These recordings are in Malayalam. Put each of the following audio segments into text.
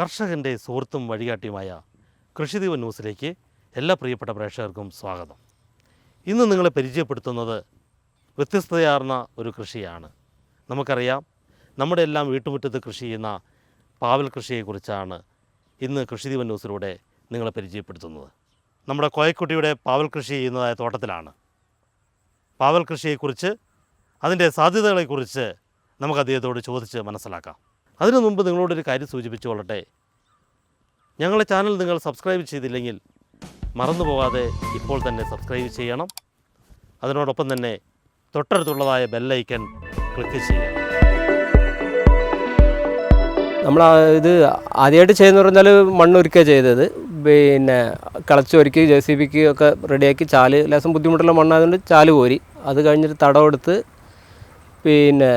കർഷകന്റെ സുഹൃത്തും വഴികാട്ടിയുമായ കൃഷിദീപ ന്യൂസിലേക്ക് എല്ലാ പ്രിയപ്പെട്ട പ്രേക്ഷകർക്കും സ്വാഗതം. ഇന്ന് നിങ്ങളെ പരിചയപ്പെടുത്തുന്നത് വ്യത്യസ്തതയാർന്ന ഒരു കൃഷിയാണ്. നമുക്കറിയാം നമ്മുടെ എല്ലാം വീട്ടുമുറ്റത്ത് കൃഷി ചെയ്യുന്ന പാവൽ കൃഷിയെക്കുറിച്ചാണ് ഇന്ന് കൃഷിദീപൻ ന്യൂസിലൂടെ നിങ്ങളെ പരിചയപ്പെടുത്തുന്നത്. നമ്മുടെ കോയക്കുട്ടിയുടെ പാവൽ കൃഷി ചെയ്യുന്നതായ തോട്ടത്തിലാണ്. പാവൽ കൃഷിയെക്കുറിച്ച് അതിന്റെ സാധ്യതകളെക്കുറിച്ച് നമുക്ക് അദ്ദേഹത്തോട് ചോദിച്ച് മനസ്സിലാക്കാം. അതിനു മുമ്പ് നിങ്ങളോടൊരു കാര്യം സൂചിപ്പിച്ചു കൊള്ളട്ടെ ഞങ്ങളുടെ ചാനൽ നിങ്ങൾ സബ്സ്ക്രൈബ് ചെയ്തില്ലെങ്കിൽ മറന്നു പോകാതെ ഇപ്പോൾ തന്നെ സബ്സ്ക്രൈബ് ചെയ്യണം. അതിനോടൊപ്പം തന്നെ തൊട്ടടുത്തുള്ളതായ ബെല്ലൈക്കൻ ക്ലിക്ക് ചെയ്യണം നമ്മൾ ഇത് ആദ്യമായിട്ട് ചെയ്യുന്ന പറഞ്ഞാൽ മണ്ണൊരുക്കുക ചെയ്തത്. പിന്നെ കളച്ചൊരുക്കി ജെ സി ബിക്ക് ഒക്കെ റെഡിയാക്കി ചാൽ ലേശം ബുദ്ധിമുട്ടുള്ള മണ്ണായതുകൊണ്ട് ചാൽ കോരി. അത് കഴിഞ്ഞിട്ട് തടമെടുത്ത് പിന്നെ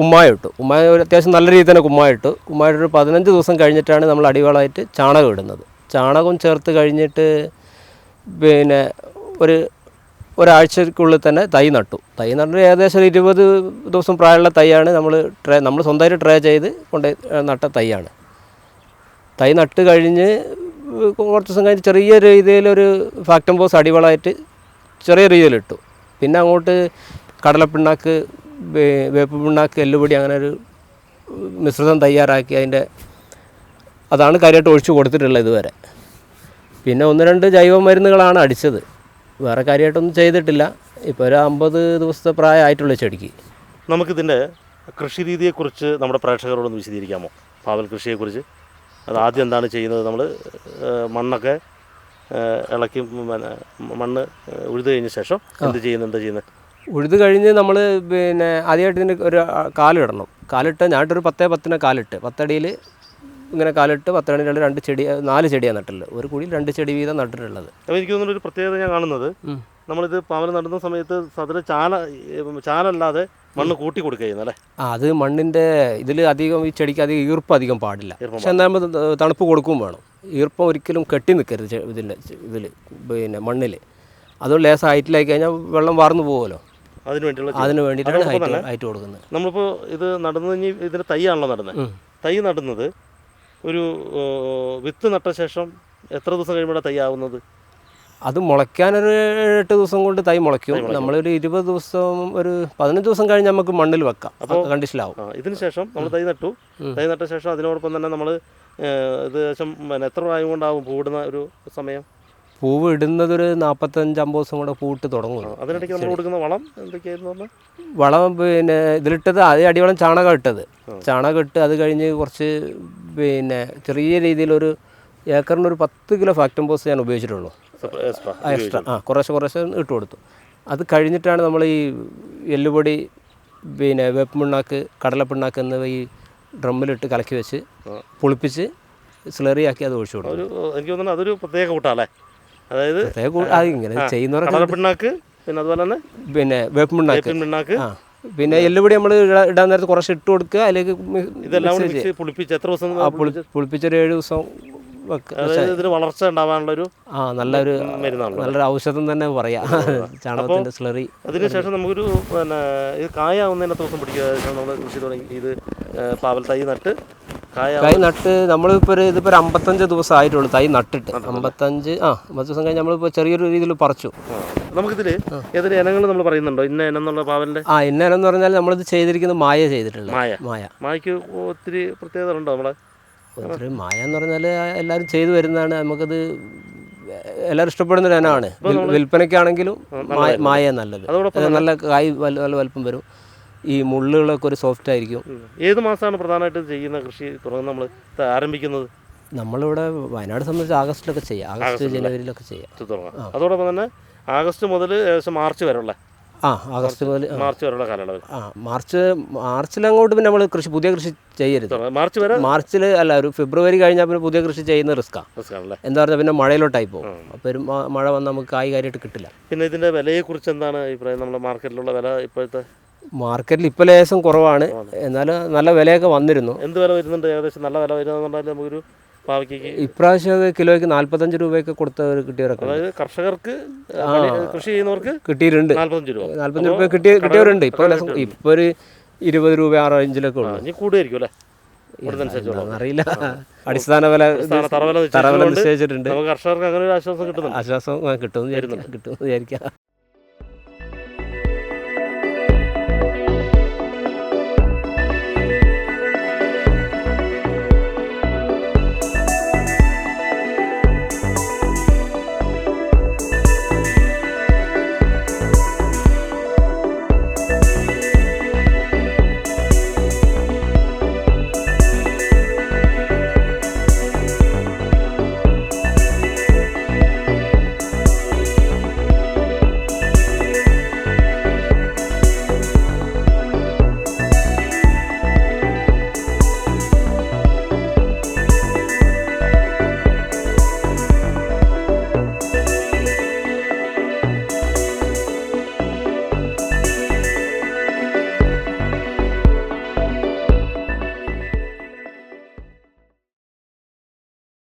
കുമ്മായം ഇട്ടു കുമ്മായം ഒരു അത്യാവശ്യം നല്ല രീതിയിൽ തന്നെ കുമ്മായം ഇട്ടു കുമ്മായം ഒരു പതിനഞ്ച് ദിവസം കഴിഞ്ഞിട്ടാണ് നമ്മൾ അടിവളമായിട്ട് ചാണകം ഇടുന്നത്. ചാണകം ചേർത്ത് കഴിഞ്ഞിട്ട് പിന്നെ ഒരു ഒരാഴ്ചക്കുള്ളിൽ തന്നെ തൈ നട്ടു. തൈ നട്ടു ഏകദേശം ഇരുപത് ദിവസം പ്രായമുള്ള തൈയാണ് നമ്മൾ ട്രേ നമ്മൾ സ്വന്തമായിട്ട് ട്രേ ചെയ്ത് കൊണ്ട് നട്ട തൈയാണ്. തൈ നട്ട് കഴിഞ്ഞ് കുറച്ച് ദിവസം കഴിഞ്ഞ് ചെറിയ രീതിയിലൊരു ഫാക്ടം ബോസ് അടിവളമായിട്ട് ചെറിയ രീതിയിലിട്ടു പിന്നെ അങ്ങോട്ട് കടലപ്പിണ്ണാക്ക് വേപ്പ് പിണ്ണാക്ക് എല്ലുപൊടി അങ്ങനെ ഒരു മിശ്രിതം തയ്യാറാക്കി അതിന്റെ അതാണ് കാര്യമായിട്ട് ഒഴിച്ചു കൊടുത്തിട്ടുള്ളത് ഇതുവരെ. പിന്നെ ഒന്ന് രണ്ട് ജൈവ മരുന്നുകളാണ് അടിച്ചത്. വേറെ കാര്യമായിട്ടൊന്നും ചെയ്തിട്ടില്ല. ഇപ്പോൾ ഒരു അമ്പത് ദിവസത്തെ പ്രായമായിട്ടുള്ള ചെടിക്ക്. നമുക്കിതിന്റെ കൃഷി രീതിയെക്കുറിച്ച് നമ്മുടെ പ്രേക്ഷകരോടൊന്ന് വിശദീകരിക്കാമോ? പാവൽ കൃഷിയെക്കുറിച്ച്. അത് ആദ്യം എന്താണ് ചെയ്യുന്നത്? നമ്മൾ മണ്ണൊക്കെ ഇളക്കി മണ്ണ് ഉഴുതു ഉഴുത് കഴിഞ്ഞ ശേഷം എന്ത് ചെയ്യുന്നുണ്ട് ചെയ്യുന്നത്? ഉഴുത് കഴിഞ്ഞ് നമ്മൾ പിന്നെ ആദ്യമായിട്ട് ഇതിന് ഒരു കാലിടണം. കാലിട്ട് ഞാനിട്ടൊരു പത്തേ പത്തിന് കാലിട്ട്. പത്തടിയിൽ ഇങ്ങനെ കാലിട്ട് പത്തടിയിൽ രണ്ട് ചെടി നാല് ചെടിയാണ് നട്ടുള്ളത് ഒരു കുഴിയിൽ രണ്ട് ചെടി വീതം നട്ടിട്ടുള്ളത്. അപ്പോൾ എനിക്ക് തോന്നുന്നു ഒരു പ്രത്യേകത ഞാൻ കാണുന്നത്. നമ്മളിത് പാവൽ നടുന്ന സമയത്ത് സതിന് ചാല ചാലല്ലാതെ മണ്ണ് കൂട്ടി കൊടുക്കുക അല്ലേ? ആ അത് മണ്ണിന്റെ ഇതിൽ അധികം ഈ ചെടിക്ക് അധികം ഈർപ്പം അധികം പാടില്ല. പക്ഷെ എന്താകുമ്പോൾ തണുപ്പ് കൊടുക്കും വേണം. ഈർപ്പം ഒരിക്കലും കെട്ടി നിൽക്കരുത് ഇതിൽ ഇതിന്റെ ഇതിൽ പിന്നെ മണ്ണിൽ അതുകൊണ്ട് ലേസം ഹൈറ്റിലായി കഴിഞ്ഞാൽ വെള്ളം വാർന്നു പോകുമല്ലോ. അതിന് വേണ്ടിയുള്ള അതിന് വേണ്ടിയിട്ടാണ് അതോടൊപ്പം ഹൈറ്റ് തന്നെ ഹൈറ്റ് കൊടുക്കുന്നത്. നമ്മളിപ്പോൾ ഇത് നടന്നു ഇനി ഇതിന് തൈയാണല്ലോ നടന്നത്. തൈ നടുന്നത് ഒരു വിത്ത് നട്ട ശേഷം എത്ര ദിവസം കഴിയുമ്പോഴാണ് തൈ ആവുന്നത് അത് മുളയ്ക്കാനൊരു എട്ട് ദിവസം കൊണ്ട് തൈ മുളയ്ക്കും. നമ്മളൊരു ഇരുപത് ദിവസം ഒരു പതിനഞ്ച് ദിവസം കഴിഞ്ഞ് നമുക്ക് മണ്ണിൽ വെക്കാം. അപ്പോൾ കണ്ടീഷനാവും ഇതിന് ശേഷം നമ്മൾ തൈ നട്ടു. തൈ നട്ട ശേഷം അതിനോടൊപ്പം തന്നെ നമ്മൾ ഇത് ശേഷം എത്ര പ്രായം കൊണ്ടാവും പൂടുന്ന ഒരു സമയം? പൂവ് ഇടുന്നത് ഒരു നാൽപ്പത്തഞ്ച് അമ്പത് ദിവസം കൂടെ പൂവിട്ട് തുടങ്ങും. ആ, അതിനിടയ്ക്ക് നമ്മൾ കൊടുക്കുന്ന വളം എന്തൊക്കെയായിരുന്നു പറഞ്ഞാൽ വളം പിന്നെ ഇതിലിട്ടത് ആദ്യം അടിവളം ചാണകം ഇട്ടത്. ചാണകം ഇട്ട് അത് കഴിഞ്ഞ് കുറച്ച് പിന്നെ ചെറിയ രീതിയിലൊരു ഏക്കറിന് ഒരു പത്ത് കിലോ ഫാക്ടം പോസ് ഞാൻ ഉപയോഗിച്ചിട്ടുള്ളൂ. എക്സ്ട്രാ ആ കുറേശ്ശെ കുറേശ്ശെ ഇട്ട് കൊടുത്തു. അത് കഴിഞ്ഞിട്ടാണ് നമ്മൾ ഈ എല്ലുപൊടി പിന്നെ വേപ്പ് മിണ്ണാക്ക് കടലപ്പിണ്ണാക്ക് എന്നിവ ഈ ഡ്രമ്മിലിട്ട് കലക്കി വെച്ച് പുളിപ്പിച്ച് സ്ലറിയാക്കി അത് ഒഴിച്ചു കൊടുക്കും എനിക്ക് തോന്നുന്നു അതൊരു പ്രത്യേക കൂട്ടാല്ലേ അതായത് ഇങ്ങനെ ചെയ്യുന്നവരൊക്കെ പിണ്ണാക്ക് പിന്നെ അതുപോലെ തന്നെ പിന്നെ വേപ്പിൻ പിണ്ണാക്ക്. ആ പിന്നെ എല്ലുപൊടി നമ്മൾ ഇടാൻ നേരത്ത് കുറച്ച് ഇട്ട് കൊടുക്കുക അതിലേക്ക് ഇതെല്ലാം പുളിപ്പിച്ച് എത്ര ദിവസം പുളിപ്പിച്ചൊരു ഏഴ് ദിവസം ഇതിന് വളർച്ച ഉണ്ടാവാനുള്ളൊരു ആ നല്ലൊരു നല്ലൊരു ഔഷധം തന്നെ പറയാം. ചാണകത്തിന്റെ സ്ലറി. അതിനുശേഷം നമുക്കൊരു പിന്നെ ഇത് കായാവുന്നതിന് എത്ര ദിവസം പിടിക്കുക നമ്മൾ കൃഷി തുടങ്ങി ഇത് പാവൽ തൈ നട്ട് കായ തൈ നട്ട് നമ്മളിപ്പോൾ ഒരു ഇതിപ്പോൾ ഒരു അമ്പത്തഞ്ച് ദിവസം ആയിട്ടുള്ളൂ തൈ നട്ടിട്ട്. അമ്പത്തഞ്ച് ആ അമ്പത് ദിവസം കഴിഞ്ഞ് നമ്മളിപ്പോൾ ചെറിയൊരു രീതിയിൽ പറിച്ചു. ഏതൊരു ഇനങ്ങൾ നമ്മൾ പറയുന്നുണ്ടോ? ഇന്ന ഇനം എന്നുള്ള പാവലിന്റെ? ആ ഇന്നേരം പറഞ്ഞാൽ നമ്മളിത് ചെയ്തിരിക്കുന്നത് മായ ചെയ്തിട്ടുള്ളത്. മായ. മായ. മായക്ക് ഒത്തിരി പ്രത്യേകത ഉണ്ടോ നമ്മളെ? ഒത്തിരി മായ എന്ന് പറഞ്ഞാൽ എല്ലാവരും ചെയ്തു വരുന്നതാണ്. നമുക്കത് എല്ലാവരും ഇഷ്ടപ്പെടുന്ന ഒരു ഇനമാണ്. വിൽ- വിൽപ്പനയ്ക്കാണെങ്കിലും മായ നല്ലത്. നല്ല കായ് നല്ല വലുപ്പം വരും. ഈ മുള്ളുകളൊക്കെ ഒരു സോഫ്റ്റ് ആയിരിക്കും. ഏത് മാസമാണ് പ്രധാനമായിട്ട് ചെയ്യുന്ന കൃഷി തുടങ്ങുന്ന നമ്മൾ ആരംഭിക്കുന്നത്? നമ്മളിവിടെ വയനാട് സംബന്ധിച്ച് ആഗസ്റ്റിലൊക്കെ ചെയ്യാം. ആഗസ്റ്റ് ജനുവരിയിലൊക്കെ ചെയ്യാം. തുടങ്ങാം. അതോടൊപ്പം തന്നെ ആഗസ്റ്റ് മുതൽ ഏകദേശം മാർച്ച് വരെയുള്ള. ആ ആഗസ്റ്റ് മുതൽ മാർച്ച് വരെയുള്ള കാലയളവ് ആ മാർച്ച് മാർച്ചിലങ്ങോട്ട് പിന്നെ നമ്മൾ കൃഷി പുതിയ കൃഷി ചെയ്യരുത്. മാർച്ച് വരെ മാർച്ചിൽ അല്ല ഒരു ഫെബ്രുവരി കഴിഞ്ഞാൽ പിന്നെ പുതിയ കൃഷി ചെയ്യുന്ന റിസ്ക്കാണ് എന്താ പറഞ്ഞാൽ പിന്നെ മഴയിലോട്ടായി പോകും. അപ്പോൾ ഒരു മഴ വന്ന് നമുക്ക് കായ് കാര്യമായിട്ട് കിട്ടില്ല. പിന്നെ ഇതിന്റെ വിലയെക്കുറിച്ച് എന്താണ് അഭിപ്രായം? നമ്മുടെ മാർക്കറ്റിലുള്ള വില ഇപ്പോഴത്തെ മാർക്കറ്റിൽ ഇപ്പോൾ ലേശം കുറവാണ്. എന്നാലും നല്ല വിലയൊക്കെ വന്നിരുന്നു. എന്ത് വില വരുന്നുണ്ട്? ഏകദേശം നല്ല വില വരുന്നുണ്ടെങ്കിൽ നമുക്കൊരു പാവയ്ക്ക് ഇപ്രാവശ്യം അത് കിലോയ്ക്ക് നാൽപ്പത്തഞ്ച് രൂപയൊക്കെ കൊടുത്തവർ കിട്ടിയവരൊക്കെ. അതായത് കർഷകർക്ക് കൃഷി ചെയ്യുന്നവർക്ക് കിട്ടിയിട്ടുണ്ട്. നാല്പത്തഞ്ച് രൂപ. നാൽപ്പത്തഞ്ച് രൂപ കിട്ടിയ കിട്ടിയവരുണ്ട്. ഇപ്പോൾ ലേശം ഇപ്പോൾ ഒരു ഇരുപത് രൂപ ആ റേഞ്ചിലൊക്കെ ഉണ്ട് കൂടുതലായിരിക്കും അല്ലേ? അറിയില്ല. അടിസ്ഥാന വില തറവല നിശ്ചയിച്ചിട്ടുണ്ട്. കർഷകർക്ക് അങ്ങനെ ഒരു ആശ്വാസം കിട്ടുന്നു ആശ്വാസം കിട്ടുന്നു കിട്ടുന്നു വിചാരിക്കാം.